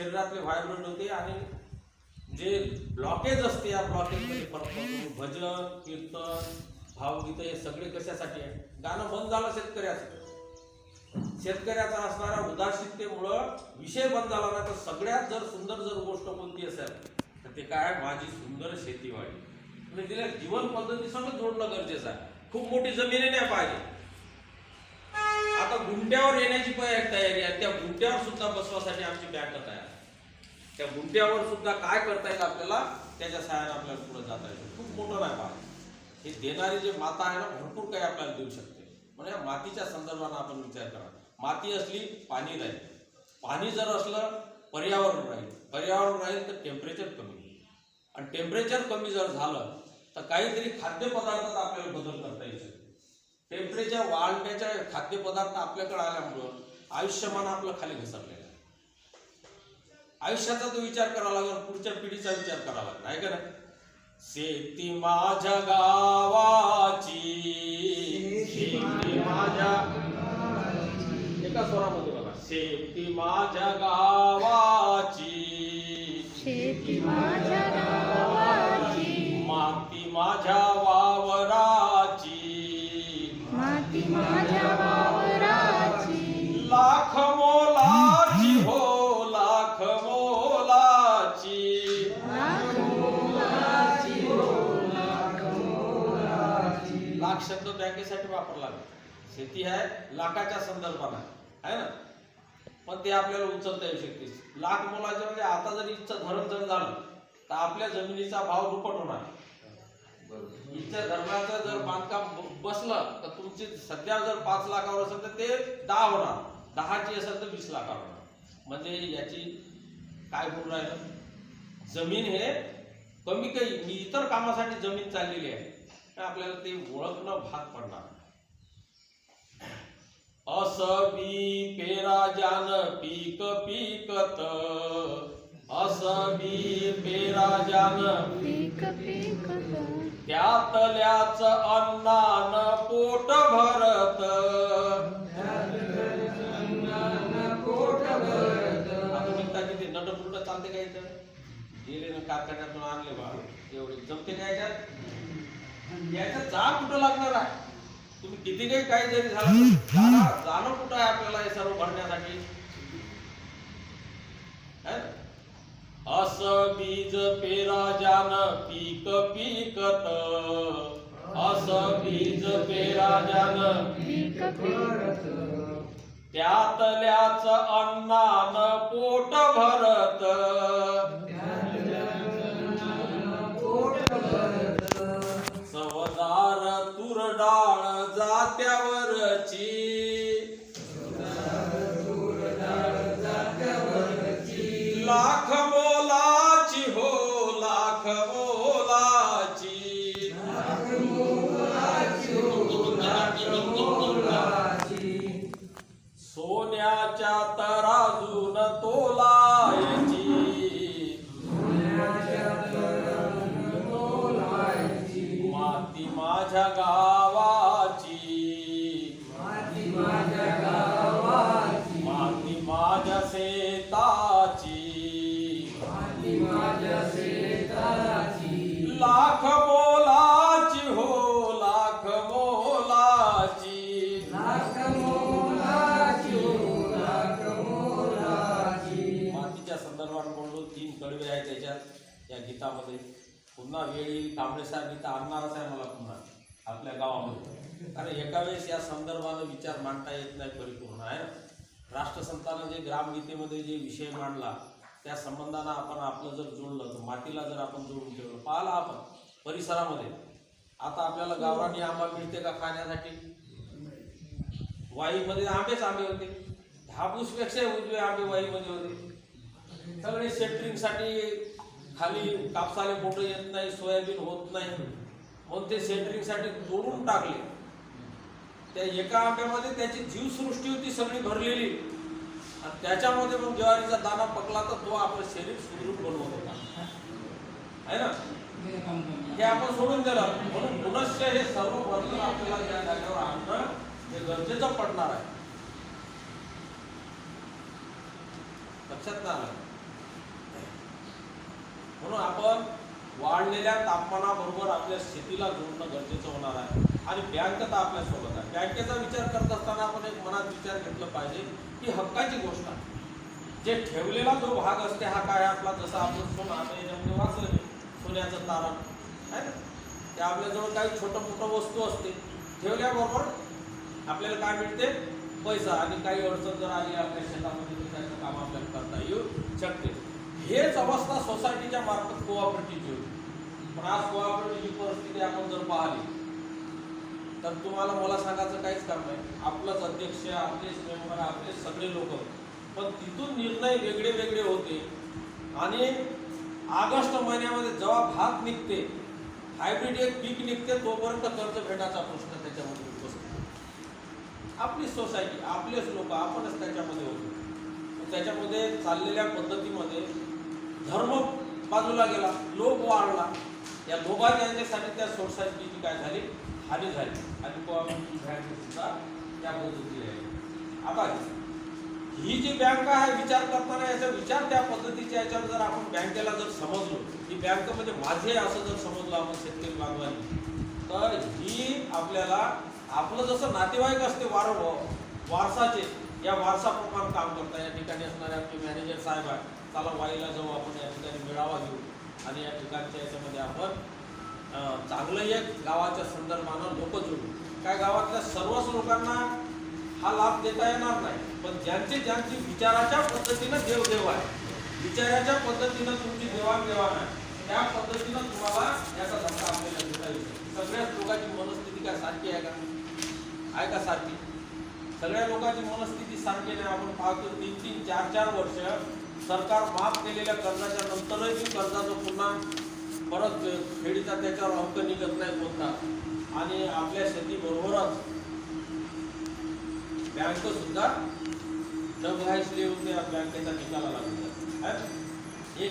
शरीरातले व्हायब्रंट होते आणि जे ब्लॉकेज असते या ब्लॉकेजमध्ये फरक भजन कीर्तन भावगीतं हे सगळे कशासाठी आहे? गाणं बंद झालं शेतकऱ्याचं. शेतकऱ्याचा असणाऱ्या उदासीनतेमुळं विषय बंद झाला नाही तर सगळ्यात जर सुंदर जर गोष्ट कोणती असेल तर ते काय? माझी सुंदर शेतीवाडी. म्हणजे तिला जीवन पद्धतीसंग जोडणं गरजेचं आहे. खूप मोठी जमिनी नाही पाहिजे. आता गुंट्यावर येण्याची पण एक तयारी आहे. त्या गुंट्यावर सुद्धा बसवासाठी आमची बँक तयार आहे. त्या गुंट्यावर सुद्धा काय करता येईल आपल्याला? त्याच्या सहाय्याने आपल्याला पुढे जाता येईल. खूप मोठं नाही पाहिजे हे देणारी जे माता आहे ना भरपूर काही आपल्याला देऊ शकते. म्हणजे या मातीच्या संदर्भानं आपण विचार करा. माती असली पाणी राहील. पाणी जर असलं पर्यावरण राहील. पर्यावरण राहील तर टेम्परेचर कमी. होईल. आणि टेम्परेचर कमी जर झालं तर काहीतरी खाद्यपदार्थात आपल्याला बदल करतात टेम्परेचर वाढण्याच्या खाद्यपदार्थ आपल्याकडे आल्यामुळं आयुष्यमान आपलं खाली घसरलेलं आहे. आयुष्याचा तो विचार करावा लागेल पुढच्या पिढीचा विचार करावा लागेल आहे का नाही? शेती माझ्या गावाची. शेती माझ्या एका स्वरामध्ये बघा. शेती माझ्या गावाची. शेती माझ्या शब्द बँकेसाठी वापरला. शेती आहे लाखाच्या संदर्भानं आहे. ना? पण ते आपल्याला उचलता येऊ शकते. लाख मोलाचे म्हणजे आता जर इथचं धरण जर झालं तर आपल्या जमिनीचा भाव दुप्पट होणार. इथच्या धरणाचं जर बांधकाम बसलं तर तुमची सध्या जर पाच लाखावर असेल तर ते दहा होणार. दहाची असेल तर वीस लाखावर होणार. म्हणजे याची काय होऊन राहिलं? जमीन हे कमी काही इतर कामासाठी जमीन चाललेली आहे. तर आपल्याला ते ओळखणं भाग पडणार असं बी पेरा जान पीक पिकत असं बी पेरा जान पीक पिकत. त्यातल्याच अन्नान पोट भरत. आता म्हणता की ते नटपुट चालते काय इथं? गेले ना कारखान्यातून आणले बा. एवढे जमते काय याचा याच्यात कुठं लागणार आहे? तुम्ही किती काही काही जरी झालं जाणं कुठं आहे आपल्याला हे सर्व भरण्यासाठी? अस बीज पेरा जान पीक पिकत. अस बीज पेरा जान पीक त्यातल्याच अन्नान पोट भरत. जात्यावरची लाख येईल कांबळे साहेब तर आणणारच आहे मला पुन्हा आपल्या गावामध्ये. कारण एका वेळेस या संदर्भानं विचार मांडता येत नाही परिपूर्ण आहे राष्ट्रसंतानं जे ग्रामगीतेमध्ये जे विषय मांडला त्या संबंधानं आपण आपलं जर जोडलं तर मातीला जर आपण जोडून ठेवलं पाहिला आपण परिसरामध्ये. आता आपल्याला गावरानी आंबा मिळते का खाण्यासाठी? वाईमध्ये आंबेच आंबे होते. हापूसपेक्षा उजवे आंबे वाईमध्ये होते. सगळे सेंटरिंगसाठी खाली कापसाले मोठं येत नाही सोयाबीन होत नाही. म्हणून ते सेंटरिंगसाठी तोडून टाकले. त्या एका आंब्यामध्ये त्याची जीवसृष्टी होती सगळी भरलेली. आणि त्याच्यामध्ये मग ज्वारीचा दाना पकला तर तो आपलं शरीर सुदृढ बनवत होता. आहे ना? हे आपण सोडून दिलं. म्हणून पुनश्च हे सर्व वर्ग आपल्याला त्या जागेवर आणणं हे गरजेचं पडणार आहे. लक्षात ना आलं? म्हणून आपण वाढलेल्या तापमानाबरोबर आपल्या शेतीला जोडणं गरजेचं होणार आहे. आणि बँक तर आपल्यासोबत आहे. बँकेचा विचार करत असताना आपण एक मनात विचार घेतला पाहिजे की हक्काची गोष्ट आहे. जे ठेवलेला जो भाग असते हा काय आपला? जसं आपण सोनं आता याच्यामध्ये वाचलं नाही, सोन्याचं तारण. आहे ना? ते आपल्याजवळ काही छोटं मोठं वस्तू असते ठेवल्याबरोबर आपल्याला काय मिळते? पैसा. आणि काही अडचण जर आली आपल्या शेतामध्ये तर त्याचं काम आपल्याला करता येऊ शकते. हेच अवस्था सोसायटीच्या मार्फत कोऑपरेटिव्हची होती. पण आज कोऑपरेटिव्हची परिस्थिती आपण जर पाहिली तर तुम्हाला मला सांगायचं काहीच काम नाही. आपलंच अध्यक्ष आपलेच मेंबर आपले सगळे लोक. पण तिथून निर्णय वेगळे वेगळे होते. आणि ऑगस्ट महिन्यामध्ये जेव्हा भात निघते हायब्रिड एक पीक निघते तोपर्यंत कर्ज भेटायचा प्रश्न त्याच्यामध्ये उपस्थित आपली सोसायटी आपलेच लोक आपणच त्याच्यामध्ये होतो. त्याच्यामध्ये चाललेल्या पद्धतीमध्ये धर्म बाजूला गेला लोभ वाढला. या लोभात यांच्यासाठी त्या सोसायटीची काय झाली हानी झाली. आणि बँक सुद्धा त्या पद्धतीने आहे. आता ही जी बँक आहे विचार करताना याचा विचार त्या पद्धतीच्या याच्यावर जर आपण बँकेला जर समजलो ही बँक म्हणजे माझे असं जर समजलं आपण शेतकरी बांधवांनी तर ही आपल्याला आपलं जसं नातेवाईक असते वार वारसाचे या वारसाप्रमाणे काम करता या ठिकाणी असणारे आपले मॅनेजर साहेब आहेत चला वाईला जाऊ आपण या ठिकाणी मेळावा घेऊ आणि या ठिकाणच्या याच्यामध्ये आपण चांगलं एक गावाच्या संदर्भानं लोक जोडू. काय गावातल्या सर्वच लोकांना हा लाभ देता येणार नाही पण ज्यांचे ज्यांची विचाराच्या पद्धतीनं देवदेव आहे विचाराच्या पद्धतीनं तुमची देवाणघेवाण आहे त्या पद्धतीनं तुम्हाला याचा धक्का आपल्याला देता येईल. सगळ्याच लोकांची मनस्थिती काय सारखी आहे का? आहे का सारखी? सगळ्या लोकांची मनस्थिती सारखी नाही आपण पाहतो तीन तीन चार चार वर्ष सरकार माफ केलेल्या कर्जाच्या नंतरही कर्जाचं पुन्हा परत फेडीचा त्याच्यावर अंक निघत नाही कोणता आणि आपल्या शेतीबरोबरच बँक सुद्धा डबघाईसले होते या बँकेचा निकाला लागतात